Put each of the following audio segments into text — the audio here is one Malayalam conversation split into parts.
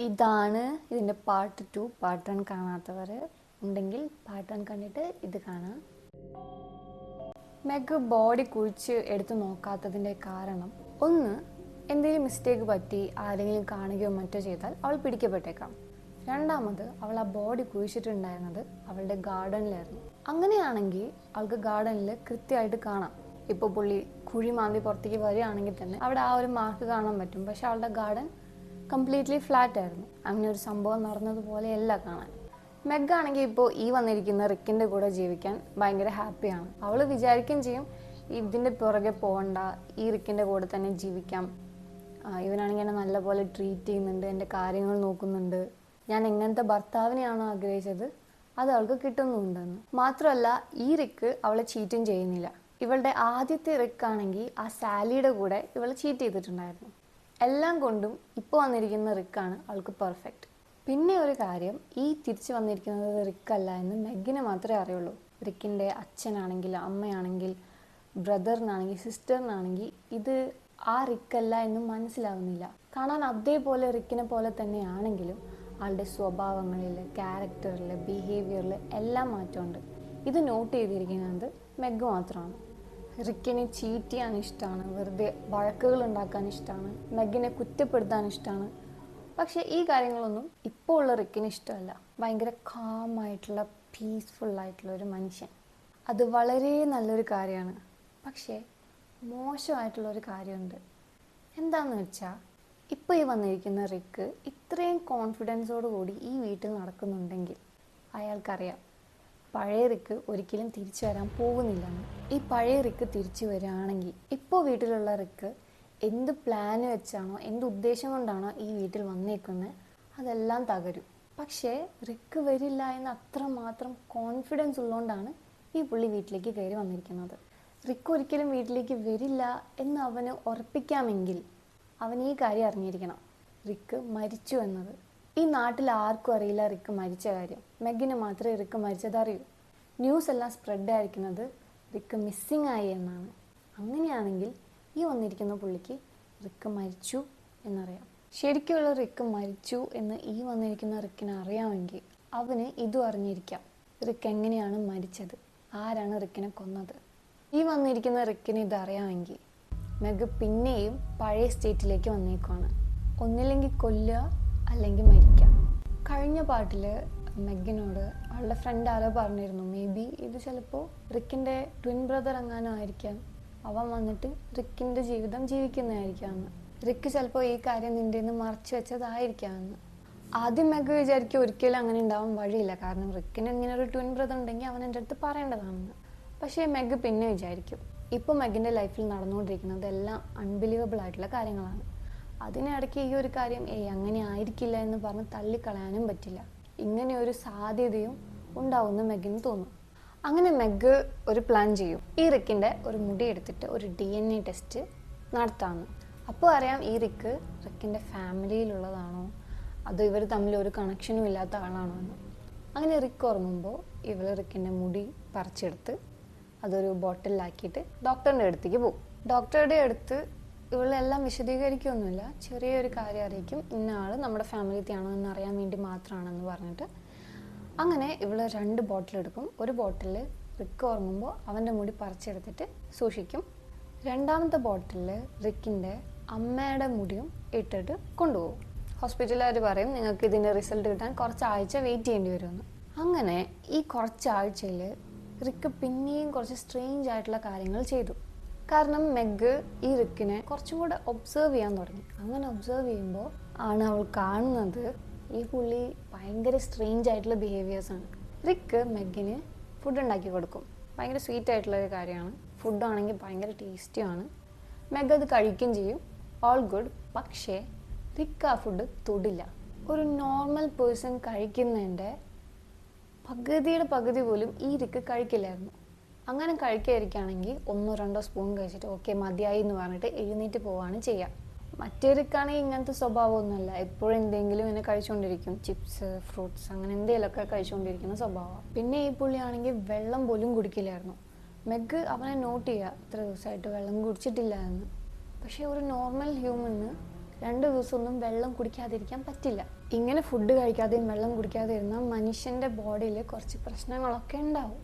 ഇതാണ് ഇതിന്റെ പാർട്ട് ടു പാർട്ട് വൺ കാണാത്തവർ ഉണ്ടെങ്കിൽ പാർട്ട് വൺ കണ്ടിട്ട് ഇത് കാണാം. മെഗ് ബോഡി കുഴിച്ച് എടുത്തു നോക്കാത്തതിന്റെ കാരണം. ഒന്ന് എന്തെങ്കിലും മിസ്റ്റേക്ക് പറ്റി ആരെങ്കിലും കാണുകയോ മറ്റോ ചെയ്താൽ അവൾ പിടിക്കപ്പെട്ടേക്കാം. രണ്ടാമത് അവൾ ആ ബോഡി കുഴിച്ചിട്ടുണ്ടായിരുന്നത് അവളുടെ ഗാർഡനിലായിരുന്നു അങ്ങനെയാണെങ്കിൽ അവൾക്ക് ഗാർഡനിൽ കൃത്യമായിട്ട് കാണാം. ഇപ്പോൾ പുള്ളി കുഴി മാന്തി പുറത്തേക്ക് വരികയാണെങ്കിൽ തന്നെ അവിടെ ആ ഒരു മാർക്ക് കാണാൻ പറ്റും. പക്ഷെ അവളുടെ ഗാർഡൻ കംപ്ലീറ്റ്ലി ഫ്ലാറ്റ് ആയിരുന്നു അങ്ങനെ ഒരു സംഭവം നടന്നതുപോലെയല്ല കാണാൻ. മെഗ് ആണെങ്കിൽ ഇപ്പോൾ ഈ വന്നിരിക്കുന്ന റിക്കിന്റെ കൂടെ ജീവിക്കാൻ ഭയങ്കര ഹാപ്പിയാണ്. അവൾ വിചാരിക്കുകയും ചെയ്യും ഇതിന്റെ പുറകെ പോകണ്ട ഈ റിക്കിന്റെ കൂടെ തന്നെ ജീവിക്കാം. ഇവനാണെങ്കിൽ എന്നെ നല്ലപോലെ ട്രീറ്റ് ചെയ്യുന്നുണ്ട് എന്റെ കാര്യങ്ങൾ നോക്കുന്നുണ്ട്. ഞാൻ എങ്ങനത്തെ ഭർത്താവിനെയാണോ ആഗ്രഹിച്ചത് അത് അവൾക്ക് കിട്ടുന്നുണ്ടെന്ന്. മാത്രമല്ല ഈ റിക്ക് അവളെ ചീറ്റും ചെയ്യുന്നില്ല. ഇവളുടെ ആദ്യത്തെ റിക്കാണെങ്കിൽ ആ സാലിയുടെ കൂടെ ഇവൾ ചീറ്റ് ചെയ്തിട്ടുണ്ടായിരുന്നു. എല്ലാം കൊണ്ടും ഇപ്പോൾ വന്നിരിക്കുന്ന റിക്കാണ് അവൾക്ക് പെർഫെക്റ്റ് പിന്നെ ഒരു കാര്യം ഈ തിരിച്ചു വന്നിരിക്കുന്നത് റിക്കല്ല എന്ന് മെഗിന് മാത്രമേ അറിയുള്ളൂ. റിക്കിന്റെ അച്ഛനാണെങ്കിൽ അമ്മയാണെങ്കിൽ ബ്രദറിനാണെങ്കിൽ സിസ്റ്ററിനാണെങ്കിൽ ഇത് ആ റിക്കല്ല എന്ന് മനസ്സിലാവുന്നില്ല. കാണാൻ അതേപോലെ റിക്കിനെ പോലെ തന്നെയാണെങ്കിലും ആളുടെ സ്വഭാവങ്ങളിൽ ക്യാരക്ടറിൽ ബിഹേവിയറിൽ എല്ലാം മാറ്റമുണ്ട്. ഇത് നോട്ട് ചെയ്തിരിക്കുന്നത് മെഗ് മാത്രമാണ്. റിക്കിനെ ചീറ്റ് ചെയ്യാൻ ഇഷ്ടമാണ് വെറുതെ വഴക്കുകൾ ഉണ്ടാക്കാൻ ഇഷ്ടമാണ് മെഗിനെ കുറ്റപ്പെടുത്താൻ ഇഷ്ടമാണ് പക്ഷേ ഈ കാര്യങ്ങളൊന്നും ഇപ്പോൾ ഉള്ള റിക്കിന് ഇഷ്ടമല്ല. ഭയങ്കര കാം ആയിട്ടുള്ള പീസ്ഫുൾ ആയിട്ടുള്ള ഒരു മനുഷ്യൻ. അത് വളരെ നല്ലൊരു കാര്യമാണ്. പക്ഷേ മോശമായിട്ടുള്ള ഒരു കാര്യമുണ്ട്. എന്താന്ന് വെച്ചാൽ ഇപ്പോൾ ഈ വന്നിരിക്കുന്ന റിക്ക് ഇത്രയും കോൺഫിഡൻസോടു കൂടി ഈ വീട്ടിൽ നടക്കുന്നുണ്ടെങ്കിൽ അയാൾക്കറിയാം പഴയ റിക്ക് ഒരിക്കലും തിരിച്ചു വരാൻ പോകുന്നില്ലെന്ന്. ഈ പഴയ റിക്ക് തിരിച്ചു വരികയാണെങ്കിൽ ഇപ്പോൾ വീട്ടിലുള്ള റിക്ക് എന്ത് പ്ലാൻ വെച്ചാണോ എന്ത് ഉദ്ദേശം കൊണ്ടാണോ ഈ വീട്ടിൽ വന്നേക്കുന്നത് അതെല്ലാം തകരും. പക്ഷേ റിക്ക് വരില്ല എന്ന് അത്രമാത്രം കോൺഫിഡൻസ് ഉള്ളതുകൊണ്ടാണ് ഈ പുള്ളി വീട്ടിലേക്ക് കയറി വന്നിരിക്കുന്നത്. റിക്ക് ഒരിക്കലും വീട്ടിലേക്ക് വരില്ല എന്ന് അവന് ഉറപ്പിക്കാമെങ്കിൽ അവൻ ഈ കാര്യം അറിഞ്ഞിരിക്കണം. റിക്ക് മരിച്ചു എന്നത്. ഈ നാട്ടിൽ ആർക്കും അറിയില്ല റിക്ക് മരിച്ച കാര്യം. മെഗിന് മാത്രമേ റിക്ക് മരിച്ചതറിയൂ ന്യൂസ് എല്ലാം സ്പ്രെഡ് ആയിരിക്കുന്നത് റിക്ക് മിസ്സിങ് ആയി എന്നാണ്. അങ്ങനെയാണെങ്കിൽ ഈ വന്നിരിക്കുന്ന പുള്ളിക്ക് റിക്ക് മരിച്ചു എന്നറിയാം. ശരിക്കുള്ള റിക്ക് മരിച്ചു എന്ന് ഈ വന്നിരിക്കുന്ന റിക്കിന് അറിയാമെങ്കിൽ അവന് ഇതും അറിഞ്ഞിരിക്കാം. റിക്ക് എങ്ങനെയാണ് മരിച്ചത്? ആരാണ് റിക്കിനെ കൊന്നത്? ഈ വന്നിരിക്കുന്ന റിക്കിന് ഇത് അറിയാമെങ്കിൽ മെഗ് പിന്നെയും പഴയ സ്റ്റേറ്റിലേക്ക് വന്നേക്കുവാണ്. ഒന്നില്ലെങ്കിൽ കൊല്ലുക അല്ലെങ്കിൽ മരിക്കുക കഴിഞ്ഞ പാട്ടിൽ മെഗിനോട് അവളുടെ ഫ്രണ്ട് ആരോ പറഞ്ഞിരുന്നു. മേ ബി ഇത് ചിലപ്പോൾ റിക്കിന്റെ ട്വിൻ ബ്രദർ എങ്ങാനും ആയിരിക്കാം അവൻ വന്നിട്ട് റിക്കിന്റെ ജീവിതം ജീവിക്കുന്നതായിരിക്കാമെന്ന് റിക്ക് ചിലപ്പോൾ ഈ കാര്യം നിന്റെ നിന്ന് മറച്ചു വെച്ചതായിരിക്കാമെന്ന് ആദ്യം മെഗ് വിചാരിക്കും ഒരിക്കലും അങ്ങനെ ഉണ്ടാവാൻ വഴിയില്ല. കാരണം റിക്കിന് ഇങ്ങനെ ഒരു ട്വിൻ ബ്രദർ ഉണ്ടെങ്കിൽ അവൻ എന്റെ അടുത്ത് പറയേണ്ടതാണെന്ന് പക്ഷേ മെഗ് പിന്നെ വിചാരിക്കും. ഇപ്പോൾ മെഗിന്റെ ലൈഫിൽ നടന്നുകൊണ്ടിരിക്കുന്നത് എല്ലാം അൺബിലീവബിൾ ആയിട്ടുള്ള കാര്യങ്ങളാണ്. അതിനിടയ്ക്ക് ഈ ഒരു കാര്യം ഏയ് അങ്ങനെ ആയിരിക്കില്ല എന്ന് പറഞ്ഞ് തള്ളിക്കളയാനും പറ്റില്ല. ഇങ്ങനെ ഒരു സാധ്യതയും ഉണ്ടാവുമെന്ന് മെഗിന് തോന്നും. അങ്ങനെ മെഗ് ഒരു പ്ലാൻ ചെയ്യും. ഈ റിക്കിന്റെ ഒരു മുടി എടുത്തിട്ട് ഒരു ഡി എൻ എ ടെസ്റ്റ് നടത്താമെന്ന് അപ്പോൾ അറിയാം ഈ റിക്ക് റിക്കിന്റെ ഫാമിലിയിലുള്ളതാണോ? അതോ ഇവർ തമ്മിൽ ഒരു കണക്ഷനും ഇല്ലാത്ത ആളാണോ എന്ന്. അങ്ങനെ റിക്ക് ഉറങ്ങുമ്പോൾ ഇവൾ റിക്കിന്റെ മുടി പറിച്ചെടുത്ത് അതൊരു ബോട്ടിലാക്കിയിട്ട് ഡോക്ടറിന്റെ അടുത്തേക്ക് പോകും. ഡോക്ടറുടെ അടുത്ത് ഇവളെല്ലാം വിശദീകരിക്കുകയൊന്നുമില്ല ചെറിയൊരു കാര്യം അറിയിക്കും. ഇന്ന ആൾ നമ്മുടെ ഫാമിലിത്തെയാണോ എന്ന് അറിയാൻ വേണ്ടി മാത്രമാണെന്ന് പറഞ്ഞിട്ട് അങ്ങനെ ഇവൾ രണ്ട് ബോട്ടിൽ എടുക്കും. ഒരു ബോട്ടിൽ റിക്ക് ഉറങ്ങുമ്പോൾ അവന്റെ മുടി പറിച്ചെടുത്തിട്ട് സൂക്ഷിക്കും. രണ്ടാമത്തെ ബോട്ടിൽ റിക്കിന്റെ അമ്മയുടെ മുടിയും ഇട്ടിട്ട് കൊണ്ടുപോകും. ഹോസ്പിറ്റലുകാർ പറയും നിങ്ങൾക്ക് ഇതിന്റെ റിസൾട്ട് കിട്ടാൻ കുറച്ച് ആഴ്ച വെയിറ്റ് ചെയ്യേണ്ടി വരുമെന്ന്. അങ്ങനെ ഈ കുറച്ചാഴ്ചയിൽ റിക്ക് പിന്നെയും കുറച്ച് സ്ട്രേഞ്ച് ആയിട്ടുള്ള കാര്യങ്ങൾ ചെയ്തു. കാരണം മെഗ് ഈ റിക്കിനെ കുറച്ചും കൂടെ ഒബ്സേർവ് ചെയ്യാൻ തുടങ്ങി. അങ്ങനെ ഒബ്സേർവ് ചെയ്യുമ്പോൾ ആണ് അവൾ കാണുന്നത്. ഈ പുള്ളി ഭയങ്കര സ്ട്രേഞ്ച് ആയിട്ടുള്ള ബിഹേവിയേഴ്സാണ് റിക്ക് മെഗിന് ഫുഡ് ഉണ്ടാക്കി കൊടുക്കും. ഭയങ്കര സ്വീറ്റ് ആയിട്ടുള്ള ഒരു കാര്യമാണ്. ഫുഡാണെങ്കിൽ ഭയങ്കര ടേസ്റ്റിയാണ് മെഗ് അത് കഴിക്കുകയും ചെയ്യും. ഓൾ ഗുഡ് പക്ഷേ റിക്ക് ആ ഫുഡ് തൊടില്ല. ഒരു നോർമൽ പേഴ്സൺ കഴിക്കുന്നതിന്റെ പകുതിയുടെ പകുതി പോലും ഈ റിക്ക് കഴിക്കില്ലായിരുന്നു. അങ്ങനെ കഴിക്കാതിരിക്കുകയാണെങ്കിൽ ഒന്നോ രണ്ടോ സ്പൂൺ കഴിച്ചിട്ട് ഓക്കെ മതിയായി എന്ന് പറഞ്ഞിട്ട് എഴുന്നേറ്റ് പോവാണ് ചെയ്യുക. മറ്റേക്കാണെങ്കിൽ ഇങ്ങനത്തെ സ്വഭാവമൊന്നുമല്ല. എപ്പോഴും എന്തെങ്കിലും ഇങ്ങനെ കഴിച്ചുകൊണ്ടിരിക്കും. ചിപ്സ് ഫ്രൂട്ട്സ് അങ്ങനെ എന്തെങ്കിലുമൊക്കെ കഴിച്ചുകൊണ്ടിരിക്കുന്ന സ്വഭാവമാണ്. പിന്നെ ഈ പുള്ളിയാണെങ്കിൽ വെള്ളം പോലും കുടിക്കില്ലായിരുന്നു. മെഗ് അവനെ നോട്ട് ചെയ്യുക. ഇത്ര ദിവസമായിട്ട് വെള്ളം കുടിച്ചിട്ടില്ല എന്ന് പക്ഷേ ഒരു നോർമൽ ഹ്യൂമന് രണ്ട് ദിവസമൊന്നും വെള്ളം കുടിക്കാതിരിക്കാൻ പറ്റില്ല. ഇങ്ങനെ ഫുഡ് കഴിക്കാതെയും വെള്ളം കുടിക്കാതെ ഇരുന്നാൽ മനുഷ്യന്റെ ബോഡിയിൽ കുറച്ച് പ്രശ്നങ്ങളൊക്കെ ഉണ്ടാവും.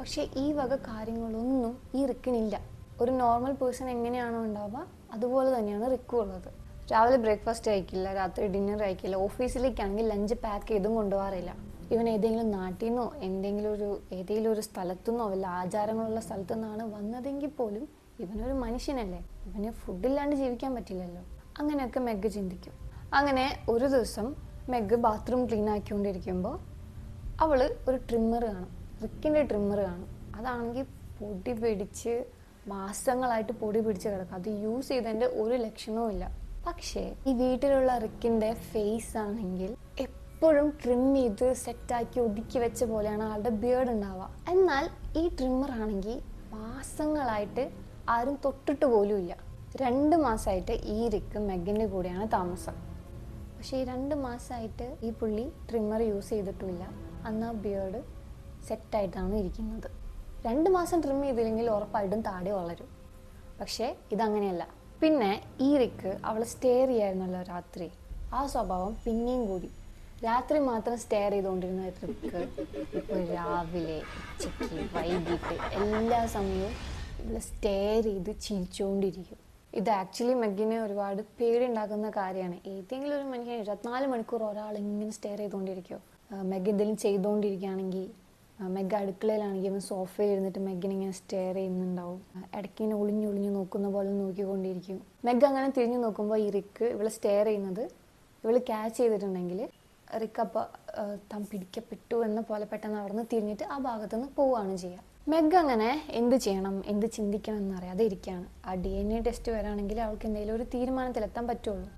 പക്ഷേ ഈ വക കാര്യങ്ങളൊന്നും ഈ റിക്കിനില്ല. ഒരു നോർമൽ പേഴ്സൺ എങ്ങനെയാണോ ഉണ്ടാവുക അതുപോലെ തന്നെയാണ് റിക്കും ഉള്ളത്. രാവിലെ ബ്രേക്ക്ഫാസ്റ്റ് കഴിക്കില്ല രാത്രി ഡിന്നർ കഴിക്കില്ല ഓഫീസിലേക്കാണെങ്കിൽ ലഞ്ച് പാക്ക് ചെയ്തും കൊണ്ടുപോകാറില്ല. ഇവൻ ഏതെങ്കിലും നാട്ടിൽ നിന്നോ എന്തെങ്കിലും ഒരു ഏതെങ്കിലും ഒരു സ്ഥലത്തു നിന്നോ ആചാരങ്ങളുള്ള സ്ഥലത്തു നിന്നാണ് വന്നതെങ്കിൽ പോലും ഇവനൊരു മനുഷ്യനല്ലേ. ഇവന് ഫുഡില്ലാണ്ട് ജീവിക്കാൻ പറ്റില്ലല്ലോ. അങ്ങനെയൊക്കെ മെഗ് ചിന്തിക്കും. അങ്ങനെ ഒരു ദിവസം മെഗ് ബാത്റൂം ക്ലീൻ ആക്കിക്കൊണ്ടിരിക്കുമ്പോൾ അവൾ ഒരു ട്രിമ്മർ കാണും. റിക്കിന്റെ ട്രിമ്മർ കാണും. അതാണെങ്കിൽ പൊടി പിടിച്ച് മാസങ്ങളായിട്ട് പൊടി പിടിച്ച് കിടക്കും. അത് യൂസ് ചെയ്തതിന്റെ ഒരു ലക്ഷണവും ഇല്ല. പക്ഷേ ഈ വീട്ടിലുള്ള റിക്കിന്റെ ഫേസ് ആണെങ്കിൽ എപ്പോഴും ട്രിം ചെയ്ത് സെറ്റാക്കി ഒതുക്കി വെച്ച പോലെയാണ് ആളുടെ ബിയേർഡ് ഉണ്ടാവുക. എന്നാൽ ഈ ട്രിമ്മർ ആണെങ്കിൽ മാസങ്ങളായിട്ട് ആരും തൊട്ടിട്ട് പോലുമില്ല രണ്ട് മാസമായിട്ട് ഈ റിക്ക് മെഗിന്റെ കൂടെയാണ് താമസം. പക്ഷേ ഈ രണ്ട് മാസമായിട്ട് ഈ പുള്ളി ട്രിമ്മർ യൂസ് ചെയ്തിട്ടുമില്ല. അന്ന് ആ ബിയേർഡ് സെറ്റായിട്ടാണ് ഇരിക്കുന്നത്. രണ്ട് മാസം ട്രിം ചെയ്തില്ലെങ്കിൽ ഉറപ്പായിട്ടും താടി വളരും. പക്ഷേ ഇതങ്ങനെയല്ല. പിന്നെ ഈ റിക്ക് അവൾ സ്റ്റെയർ ചെയ്യായിരുന്നല്ലോ രാത്രി. ആ സ്വഭാവം പിന്നെയും കൂടി. രാത്രി മാത്രം സ്റ്റെയർ ചെയ്തുകൊണ്ടിരുന്ന റിക്ക് ഇപ്പോൾ രാവിലെ ഉച്ചയ്ക്ക് വൈകിട്ട് എല്ലാ സമയവും ഇവിടെ സ്റ്റെയർ ചെയ്ത് ചിരിച്ചുകൊണ്ടിരിക്കും. ഇത് ആക്ച്വലി മെഗിനെ ഒരുപാട് പേടിയുണ്ടാക്കുന്ന കാര്യമാണ്. ഏതെങ്കിലും ഒരു മനുഷ്യൻ ഇരുപത്തിനാല് മണിക്കൂർ ഒരാൾ ഇങ്ങനെ സ്റ്റെയർ ചെയ്തുകൊണ്ടിരിക്കുമോ മെഗ് എന്തെങ്കിലും ചെയ്തുകൊണ്ടിരിക്കുകയാണെങ്കിൽ മെഗ് അടുക്കളയിലാണെങ്കിൽ അവൻ സോഫയിൽ ഇരുന്നിട്ട് മെഗിനെ ഇങ്ങനെ സ്റ്റെയർ ചെയ്യുന്നുണ്ടാവും. ഇടയ്ക്ക് ഇങ്ങനെ ഒളിഞ്ഞു ഒളിഞ്ഞു നോക്കുന്ന പോലെ നോക്കിക്കൊണ്ടിരിക്കും. മെഗ് അങ്ങനെ തിരിഞ്ഞു നോക്കുമ്പോൾ ഈ റിക്ക് ഇവൾ സ്റ്റെയർ ചെയ്യുന്നത് ഇവൾ ക്യാച്ച് ചെയ്തിട്ടുണ്ടെങ്കിൽ റിക്ക് അപ്പോൾ താൻ പിടിക്കപ്പെട്ടു എന്ന പോലെ പെട്ടെന്ന് അവിടെ നിന്ന് തിരിഞ്ഞിട്ട് ആ ഭാഗത്തുനിന്ന് പോവുകയാണ് ചെയ്യുക മെഗ് അങ്ങനെ എന്ത് ചെയ്യണം എന്ത് ചിന്തിക്കണം എന്നറിയാതെ ഇരിക്കുകയാണ്. ആ ഡി എൻ എ ടെസ്റ്റ് വരാണെങ്കിൽ അവൾക്ക് എന്തെങ്കിലും ഒരു തീരുമാനത്തിലെത്താൻ പറ്റുള്ളൂ.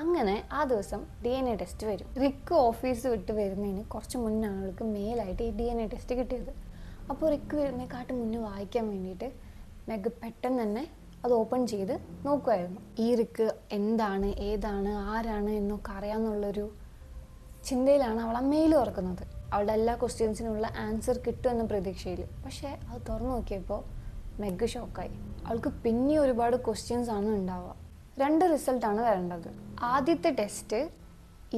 അങ്ങനെ ആ ദിവസം ഡി എൻ എ ടെസ്റ്റ് വരും. റിക്ക് ഓഫീസ് വിട്ട് വരുന്നതിന് കുറച്ച് മുന്നാണ് അവൾക്ക് മെയിലായിട്ട് ഈ ഡി എൻ എ ടെസ്റ്റ് കിട്ടിയത്. അപ്പോൾ റിക്ക് വരുന്നതിനെക്കാട്ടും മുന്നേ വായിക്കാൻ വേണ്ടിയിട്ട് മെഗ് പെട്ടെന്ന് തന്നെ അത് ഓപ്പൺ ചെയ്ത് നോക്കുമായിരുന്നു ഈ റിക്ക് എന്താണ് ഏതാണ് ആരാണ് എന്നൊക്കെ അറിയാമെന്നുള്ളൊരു ചിന്തയിലാണ് അവൾ ആ മെയിൽ തുറക്കുന്നത്. അവളുടെ എല്ലാ ക്വസ്റ്റ്യൻസിനുള്ള ആൻസർ കിട്ടുമെന്ന പ്രതീക്ഷയിൽ. പക്ഷേ അത് തുറന്നു നോക്കിയപ്പോൾ മെഗ് ഷോക്കായി അവൾക്ക് പിന്നെ ഒരുപാട് ക്വസ്റ്റ്യൻസ് ആണ് ഉണ്ടാവുക. രണ്ട് റിസൾട്ടാണ് വരേണ്ടത്. ആദ്യത്തെ ടെസ്റ്റ്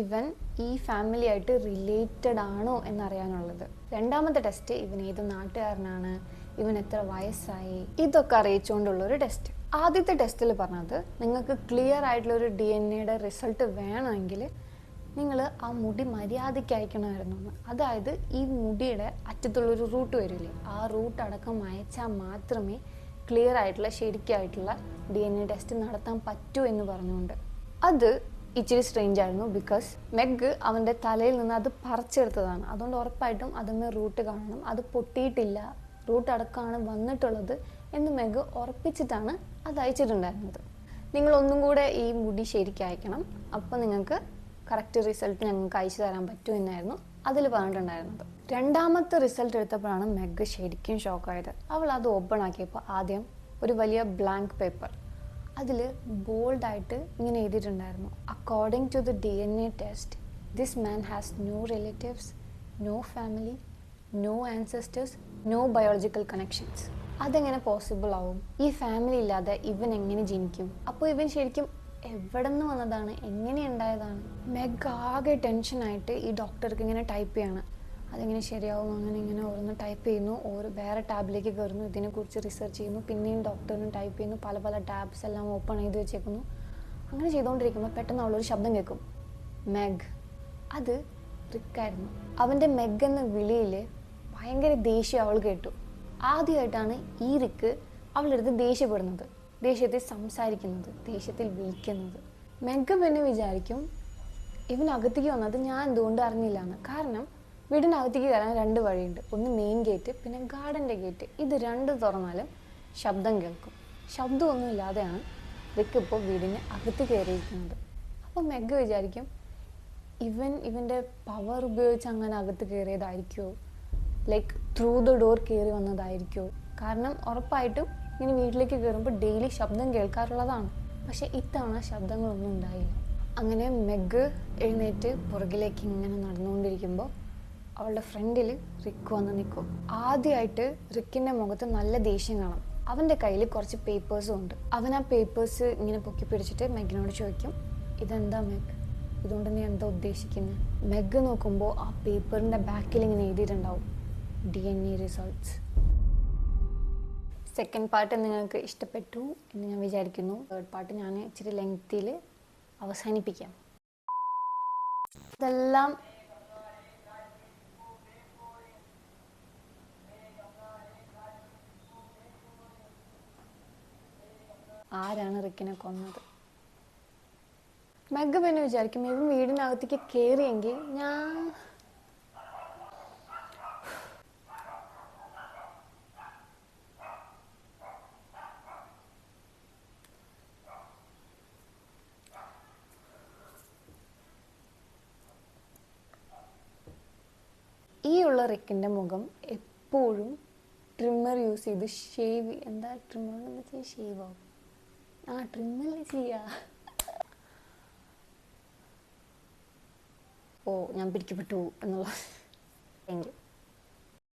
ഇവൻ ഈ ഫാമിലി ആയിട്ട് റിലേറ്റഡ് ആണോ എന്നറിയാനുള്ളത്. രണ്ടാമത്തെ ടെസ്റ്റ് ഇവൻ ഏത് നാട്ടുകാരനാണ് ഇവൻ എത്ര വയസ്സായി ഇതൊക്കെ അറിയിച്ചുകൊണ്ടുള്ള ഒരു ടെസ്റ്റ് ആദ്യത്തെ ടെസ്റ്റിൽ പറഞ്ഞത് നിങ്ങൾക്ക് ക്ലിയർ ആയിട്ടുള്ള ഒരു ഡി എൻ എയുടെ റിസൾട്ട് വേണമെങ്കിൽ നിങ്ങൾ ആ മുടി മര്യാദയ്ക്ക് അയക്കണമായിരുന്നു അതായത് ഈ മുടിയുടെ അറ്റത്തുള്ളൊരു റൂട്ട് വരില്ലേ ആ റൂട്ട് അടക്കം അയച്ചാൽ മാത്രമേ ക്ലിയർ ആയിട്ടുള്ള ശരിക്കായിട്ടുള്ള ഡി എൻ എ ടെസ്റ്റ് നടത്താൻ പറ്റൂ എന്ന് പറഞ്ഞുകൊണ്ട്. അത് ഇച്ചിരി സ്ട്രേഞ്ച് ആയിരുന്നു ബിക്കോസ് മെഗ് അവന്റെ തലയിൽ നിന്ന് അത് പറിച്ചെടുത്തതാണ്. അതുകൊണ്ട് ഉറപ്പായിട്ടും അതിന് റൂട്ട് കാണണം. അത് പൊട്ടിയിട്ടില്ല. റൂട്ട് അടക്കമാണ് വന്നിട്ടുള്ളത് എന്ന് മെഗ് ഉറപ്പിച്ചിട്ടാണ് അത് അയച്ചിട്ടുണ്ടായിരുന്നത്. നിങ്ങൾ ഒന്നും കൂടെ ഈ മുടി ശരിക്കും അയക്കണം. അപ്പോൾ നിങ്ങൾക്ക് കറക്റ്റ് റിസൾട്ട് ഞങ്ങൾക്ക് അയച്ചു തരാൻ പറ്റും എന്നായിരുന്നു അതിൽ പറഞ്ഞിട്ടുണ്ടായിരുന്നത്. രണ്ടാമത്തെ റിസൾട്ട് എടുത്തപ്പോഴാണ് മെഗ് ശരിക്കും ഷോക്കായത്. അവൾ അത് ഓപ്പൺ ആക്കിയപ്പോൾ ആദ്യം ഒരു വലിയ ബ്ലാങ്ക് പേപ്പർ. അതിൽ ബോൾഡായിട്ട് ഇങ്ങനെ എഴുതിയിട്ടുണ്ടായിരുന്നു. According to the D N A test this man has no relatives no family no ancestors no biological connections അതെങ്ങനെ പോസിബിൾ ആവും? ഈ ഫാമിലി ഇല്ലാതെ ഇവൻ എങ്ങനെ ജനിക്കും അപ്പോൾ ഇവൻ ശരിക്കും എവിടെ നിന്ന് വന്നതാണ്? എങ്ങനെ ഉണ്ടായതാണ്? മെഗ് ആകെ ടെൻഷനായിട്ട് ഈ ഡോക്ടർക്ക് ഇങ്ങനെ ടൈപ്പ് ചെയ്യാണ്. അതെങ്ങനെ ശരിയാവും അങ്ങനെ ഇങ്ങനെ ഓരോന്ന് ടൈപ്പ് ചെയ്യുന്നു. ഓരോ വേറെ ടാബിലേക്ക് കയറുന്നു. ഇതിനെക്കുറിച്ച് റിസർച്ച് ചെയ്യുന്നു. പിന്നെയും ഡോക്ടറിനും ടൈപ്പ് ചെയ്യുന്നു. പല പല ടാബ്സ് എല്ലാം ഓപ്പൺ ചെയ്ത് വെച്ചേക്കുന്നു. അങ്ങനെ ചെയ്തുകൊണ്ടിരിക്കുമ്പോൾ പെട്ടെന്ന് അവളൊരു ശബ്ദം കേൾക്കും. മെഗ് അത് റിക്കായിരുന്നു അവന്റെ മെഗ് എന്ന വിളിയിൽ ഭയങ്കര ദേഷ്യം അവൾ കേട്ടു. ആദ്യമായിട്ടാണ് ഈ റിക്ക് അവളെടുത്ത് ദേഷ്യപ്പെടുന്നത്. ദേഷ്യത്തിൽ സംസാരിക്കുന്നത് ദേഷ്യത്തിൽ വിളിക്കുന്നത്. മെഗ് പിന്നെ വിചാരിക്കും ഇവനകത്തേക്ക് വന്നത് ഞാൻ എന്തുകൊണ്ട് അറിഞ്ഞില്ല എന്ന് കാരണം വീടിനകത്തേക്ക് കയറാൻ രണ്ട് വഴിയുണ്ട്. ഒന്ന് മെയിൻ ഗേറ്റ് പിന്നെ ഗാർഡന്റെ ഗേറ്റ് ഇത് രണ്ട് തുറന്നാലും ശബ്ദം കേൾക്കും. ശബ്ദമൊന്നും ഇല്ലാതെയാണ് ഇതൊക്കെ ഇപ്പോൾ വീടിന് അകത്ത് കയറിയിരിക്കുന്നത്. അപ്പോൾ മെഗ് വിചാരിക്കും ഇവൻ ഇവന്റെ പവർ ഉപയോഗിച്ച് അങ്ങനെ അകത്ത് കയറിയതായിരിക്കുമോ ലൈക്ക് ത്രൂ ദ ഡോർ കയറി വന്നതായിരിക്കുമോ കാരണം ഉറപ്പായിട്ടും ഇങ്ങനെ വീട്ടിലേക്ക് കയറുമ്പോൾ ഡെയിലി ശബ്ദം കേൾക്കാറുള്ളതാണ്. പക്ഷെ ഇത്തവണ ശബ്ദങ്ങളൊന്നും ഉണ്ടായില്ല. അങ്ങനെ മെഗ് എഴുന്നേറ്റ് പുറകിലേക്ക് ഇങ്ങനെ നടന്നുകൊണ്ടിരിക്കുമ്പോൾ അവളുടെ ഫ്രണ്ടിൽ റിക്ക് വന്ന് നിൽക്കും. ആദ്യമായിട്ട് റിക്കിന്റെ മുഖത്ത് നല്ല ദേഷ്യം കാണാം. അവന്റെ കയ്യിൽ കുറച്ച് പേപ്പേഴ്സും ഉണ്ട്. അവൻ ആ പേപ്പേഴ്സ് ഇങ്ങനെ പൊക്കി പിടിച്ചിട്ട് മെഗിനോട് ചോദിക്കും ഇതെന്താ മെഗ്? ഇതുകൊണ്ട് നീ എന്താ ഉദ്ദേശിക്കുന്നത് മെഗ് നോക്കുമ്പോൾ ആ പേപ്പറിന്റെ ബാക്കിൽ ഇങ്ങനെ എഴുതിയിട്ടുണ്ടാവും D N A results second part നിങ്ങൾക്ക് ഇഷ്ടപ്പെട്ടു എന്ന് ഞാൻ വിചാരിക്കുന്നു. തേർഡ് പാർട്ട് ഞാൻ ഇച്ചിരി ലെങ്തിയിൽ അവസാനിപ്പിക്കാം. ഇതെല്ലാം ആരാണ് റിക്കിനെ കൊന്നത്? മെഗ് പിന്നെ വിചാരിക്കും ഇവൻ വീടിനകത്തേക്ക് കയറിയെങ്കിൽ ഞാൻ ഈ ഉള്ള റിക്കിന്റെ മുഖം എപ്പോഴും ട്രിമ്മർ യൂസ് ചെയ്ത് ഷേവ് എന്താ ട്രിമ്മർ എന്ന് വെച്ചാൽ ഷേവ് ആവും. ആ ട്രിമ്മല്ലേ ചെയ്യാ. ഓ ഞാൻ പിടിക്കപ്പെട്ടു എന്നുള്ള താങ്ക് യു